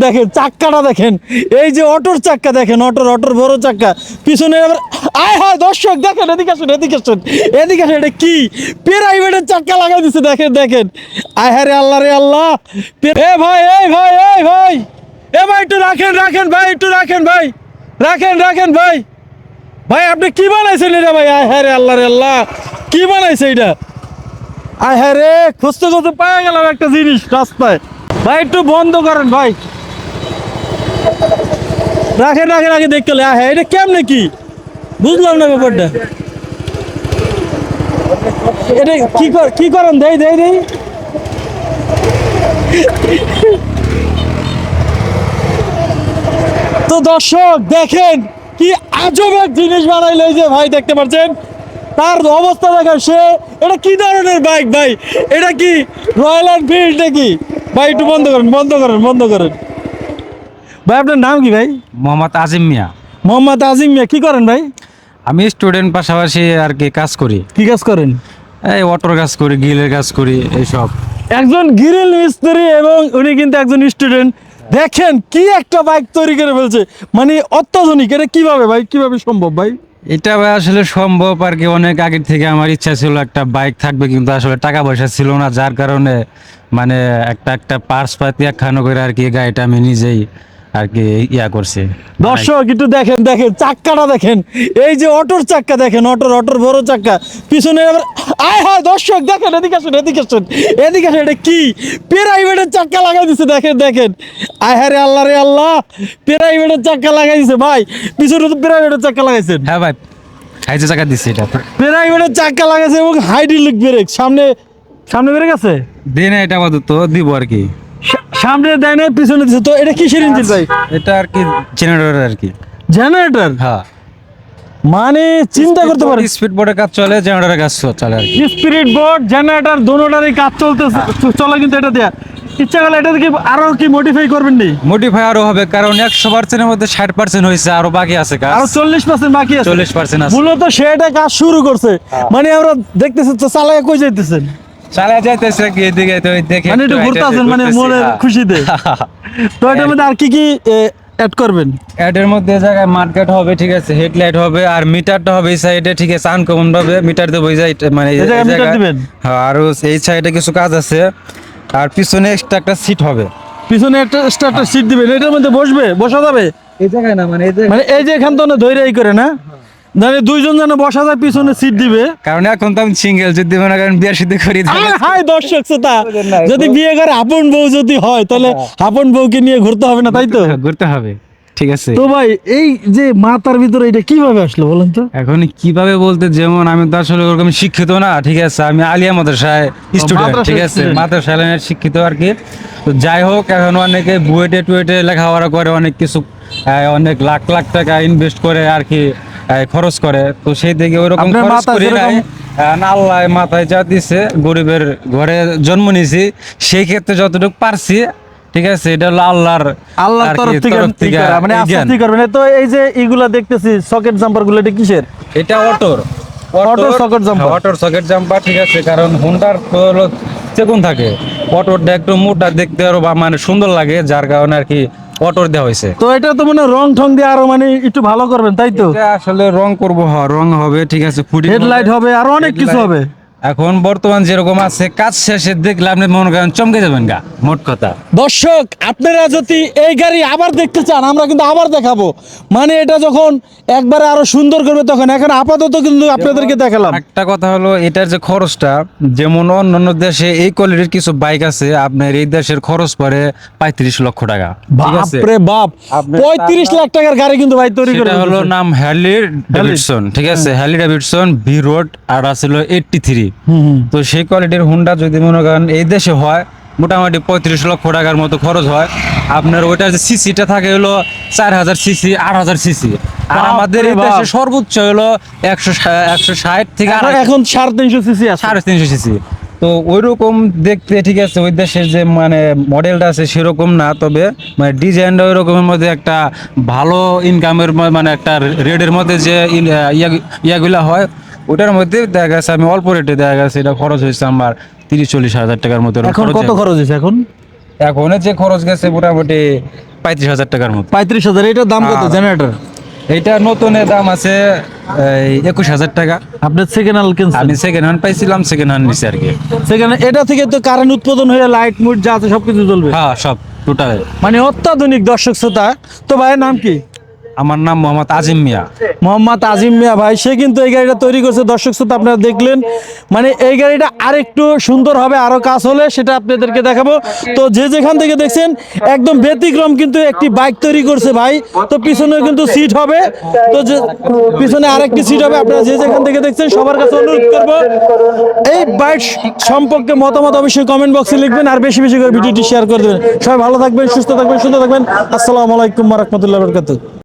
দেখেন, চাক্কাটা দেখেন। এই যে অটোর চাক্কা দেখেন, অটোর অটোর বড় চাক্কা। পিছনে আবার আয় হায়, দর্শক, দেখেন, এদিকে আসুন এদিকে আসুন। এদিকে আসুন, এটা কি? প্রাইভেটের চাক্কা লাগাই দিচ্ছে দেখেন দেখেন। আয় হ্যাঁ রে আল্লাহ রে আল্লাহ। এ ভাই এই ভাই এই ভাই। এ ভাই, একটু রাখেন রাখেন ভাই, একটু রাখেন ভাই। রাখেন রাখেন ভাই। ভাই, আপনি কি বানাইছেন এটা ভাই? আয় হায় রে আল্লাহ রে আল্লাহ। কি বানাইছে এটা? আয় হ্যাঁ রে খুঁজতে খুঁজতে পাওয়া গেলাম একটা জিনিস রাস্তায়। ভাই, একটু বন্ধ করেন ভাই। রাখেন রাখেন, আগে দেখতে হলে। হ্যাঁ এটা কেমনে কি? বুঝলাম না ব্যাপারটা। এটা কি কি করেন? দেই দেই দেই। তো দর্শক, দেখেন কি আজব এক জিনিস বানাইলো যে ভাই, দেখতে পাচ্ছেন? তার অবস্থা দেখেন সে। এটা কি ধরনের বাইক ভাই? এটা কি রয়্যাল এনফিল্ড নাকি? ভাই, একটু বন্ধ করেন বন্ধ করেন বন্ধ করেন। ভাই আপনার নাম কি ভাই? মোহাম্মদ আজিম মিয়া। মোহাম্মদ আজিম মিয়া কি করেন ভাই? আমি স্টুডেন্ট পাশাপাশি আর কি কাজ করি। কি কাজ করেন? এই অটোর কাজ করি গিলের কাজ করি এইসব। একজন গিরিল মিস্ত্রি এবং উনি কিন্তু একজন স্টুডেন্ট দেখেন কি একটা বাইক তৈরি করে ফেলছে। মানে অত্যাধুনিক এটা কীভাবে ভাই? কীভাবে সম্ভব ভাই? এটা ভাই আসলে সম্ভব আর কি অনেক আগে থেকে আমার ইচ্ছা ছিল একটা বাইক থাকবে কিন্তু আসলে টাকা পয়সা ছিল না যার কারণে মানে একটা একটা পার্স পাতি একখানো করে আর কি গাড়িটা আমি নিজেই আর কি ইয়া করছি। দর্শক একটু দেখেন দেখেন চাক্কাটা দেখেন। এই যে অটোর চাক্কা দেখেন অটোর অটোর বড় চাক্কা। পিছনে আবার আয় হায় দর্শক দেখেন এদিকে আসুন এদিকে আসুন। এদিকে আসুন এটা কি? প্রাইভেটের চাক্কা লাগাই দিছে দেখেন দেখেন। আয় হায় রে আল্লাহ রে আল্লাহ। প্রাইভেটের চাক্কা লাগাই দিছে ভাই। পিছনে তো প্রাইভেটের চাক্কা লাগাইছেন। হ্যাঁ ভাই। খাইছে টাকা দিচ্ছি এটা। প্রাইভেটের চাক্কা লাগাইছে এবং হাইড্রোলিক ব্রেক সামনে সামনে ব্রেক আছে? দিন এটা আপাতত দিব আর কি। সামনে দেয় না পিছনে দিছে। তো এটা কিসের ইঞ্জিন ভাই? এটা আর কি জেনারেটর আর কি। জেনারেটর হ্যাঁ। মানে চিন্তা করতে পারেন। স্পিড বোর্ডের কাজ চলে জেনারেটরের কাজ চলে আর কি। স্পিরিট বোর্ড জেনারেটর দোনোটারই কাজ চলতে চলে কিন্তু এটা দেয়া। ইচ্ছা করলে এটা কি আরও কি মডিফাই করবেন নি? মডিফাই আরও হবে কারণ একশো পার্সেন্টের মধ্যে ষাট পার্সেন্ট হয়েছে আরও বাকি আছে কাজ। আরও চল্লিশ পার্সেন্ট বাকি আছে। চল্লিশ পার্সেন্ট আছে। মূলত সেটা কাজ শুরু করছে। মানে আমরা দেখতেছি তো চালায় কই যাইতেছেন? চালা যাইতেছে কি এদিকে তো দেখে মানে একটু ঘুরতেছেন মানে মনের খুশিতে। তো এটার মধ্যে আর কি কি অ্যাড করবেন? এটার মধ্যে জায়গায় মার্কেট হবে ঠিক আছে হেডলাইট হবে আর মিটারটা হবে এই সাইডে ঠিক আছে আনকমন ভাবে মিটার দেবো এই সাইড মানে এই দিবেন? হ্যাঁ আর এই সাইডে কিছু কাজ আছে আর পিছনে এক্সট্রা একটা সিট হবে। পিছনে একটা স্টার্টার সিট দিবেন এটার মধ্যে বসবে বসা যাবে? এই জায়গায় না মানে এই মানে এই যে এখান তো ধৈর্য করে না? মানে দুইজন যেন বসা যায় পিছনে সিট দিবে। কারণ এখন তো আমি সিঙ্গেল যদি মনে করেন করি হাই দর্শক শ্রোতা যদি বিয়ে করে আপন বউ যদি হয় তাহলে আপন বউকে নিয়ে ঘুরতে হবে না তাই তো? ঘুরতে হবে ঠিক আছে। তো ভাই এই যে মাথার ভিতরে এটা কীভাবে আসলো বলেন তো? এখন কীভাবে বলতে যেমন আমি তো আসলে ওরকম শিক্ষিত না ঠিক আছে? আমি আলিয়া মাদ্রাসায় স্টুডেন্ট ঠিক আছে? student। মাদ্রাসা লাইনের শিক্ষিত আর কি। তো যাই হোক এখন অনেকে বুয়েটে টুয়েটে লেখাপড়া করে অনেক কিছু অনেক লাখ লাখ টাকা ইনভেস্ট করে আর কি। খরচ করে। তো সেই দিকে ওইরকম খরচ করি নাই। আল্লাহ মাথায় যা দিছে গরিবের ঘরে জন্ম নিয়েছি সেই ক্ষেত্রে যতটুকু পারছি ঠিক আছে এটা হলো আল্লাহর আল্লাহর তরফ থেকে মানে। করবেন? তো এই যে এগুলা দেখতেছি সকেট জাম্পারগুলো এটা কিসের? এটা অটোর। অটোর socket jumper। অটোর সকেট জাম্পার ঠিক আছে কারণ হোন্ডার তো হলো চেকুন থাকে। অটোরটা একটু মোটা দেখতে আরও বা মানে সুন্দর লাগে যার কারণে আর কি অটোর দেওয়া হয়েছে। তো এটা তো মানে রং ঠং দিয়ে আরও মানে একটু ভালো করবেন তাই তো? আসলে রং করব হ রং হবে ঠিক আছে ফুটি হেডলাইট হবে। আরও অনেক কিছু হবে। এখন বর্তমান যেরকম আছে কাজ শেষে দেখলে আপনি মনে করেন চমকে যাবেন গা মোট কথা। দর্শক আপনারা যদি এই গাড়ি আবার দেখতে চান আমরা কিন্তু আবার দেখাবো। মানে এটা যখন একবারে আরও সুন্দর করবে তখন এখন আপাতত কিন্তু আপনাদেরকে দেখালাম। একটা কথা হলো এটার যে খরচটা যেমন অন্যান্য দেশে এই কোয়ালিটির কিছু বাইক আছে আপনার এই দেশের খরচ পড়ে পঁয়ত্রিশ লক্ষ টাকা। বাপরে বাপ পঁয়ত্রিশ লাখ টাকার গাড়ি কিন্তু ভাই তৈরি করে হলো নাম হ্যালি। ডেভিডসন ঠিক আছে? হ্যালি ডেভিডসন ভি রোড আর আছিল এইটটি থ্রি। তো সেই কোয়ালিটির হুন্ডা যদি মনে করেন এই দেশে হয় মোটামুটি পঁয়ত্রিশ লক্ষ টাকার মতো খরচ হয়। আপনার ওইটার যে সিসিটা থাকে হলো চার হাজার সিসি আট হাজার সিসি আর আমাদের এই দেশে সর্বোচ্চ হলো একশো একশো ষাট থেকে এখন- সাড়ে তিনশো সিসি সাড়ে তিনশো সিসি তো ওইরকম দেখতে ঠিক আছে ওই দেশের যে মানে মডেলটা আছে সেরকম না তবে মানে ডিজাইনটা ওই রকমের মধ্যে একটা ভালো ইনকামের মানে একটা রেডের মধ্যে যে ইয়া- ইয়াগুলা হয় ওটার মধ্যে দেখা গেছে আমি অল্প রেটে দেখা গেছে এটা খরচ হয়েছে আমার তিরিশ চল্লিশ হাজার টাকার মতো এখন কত খরচ হয়েছে এখন? এখন যে খরচ গেছে মোটামুটি পঁয়ত্রিশ হাজার টাকার মতো। পঁয়ত্রিশ হাজার এটার দাম কত। জেনারেটর এইটা নতুনের দাম আছে একুশ হাজার টাকা। আপনার সেকেন্ড হ্যান্ড কিনছেন? আমি সেকেন্ড হ্যান্ড পাইছিলাম সেকেন্ড হ্যান্ড নিছি আর কি। সেকেন্ড এটা থেকে তো কারেন্ট উৎপাদন হয়ে লাইট মুড যা আছে সবকিছু জ্বলবে হ্যাঁ সব টোটাল মানে অত্যাধুনিক দর্শক শ্রোতা তো ভাইয়ের নাম কি? আমার নাম মোহাম্মদ আজিম মিয়া। মোহাম্মদ আজিম মিয়া ভাই, সে কিন্তু এই গাড়িটা তৈরি করছে। দর্শক শ্রোতা, আপনারা দেখলেন মানে এই গাড়িটা আরেকটু সুন্দর হবে, আরও কাজ হলে সেটা আপনাদেরকে দেখাবো। তো যে যেখান থেকে দেখছেন, একদম ব্যতিক্রম কিন্তু একটি বাইক তৈরি করছে ভাই। তো পিছনে কিন্তু সিট হবে। তো যে পিছনে আরেকটি সিট হবে। আপনারা যে যেখান থেকে দেখছেন, সবার কাছে অনুরোধ করব, এই বাইক সম্পর্কে মতামত অবশ্যই কমেন্ট বক্সে লিখবেন, আর বেশি বেশি করে ভিডিওটি শেয়ার করে দেবেন। সবাই ভালো থাকবেন, সুস্থ থাকবেন, সুন্দর থাকবেন। আসসালামু আলাইকুম রহমতুল্লাহ বরকাত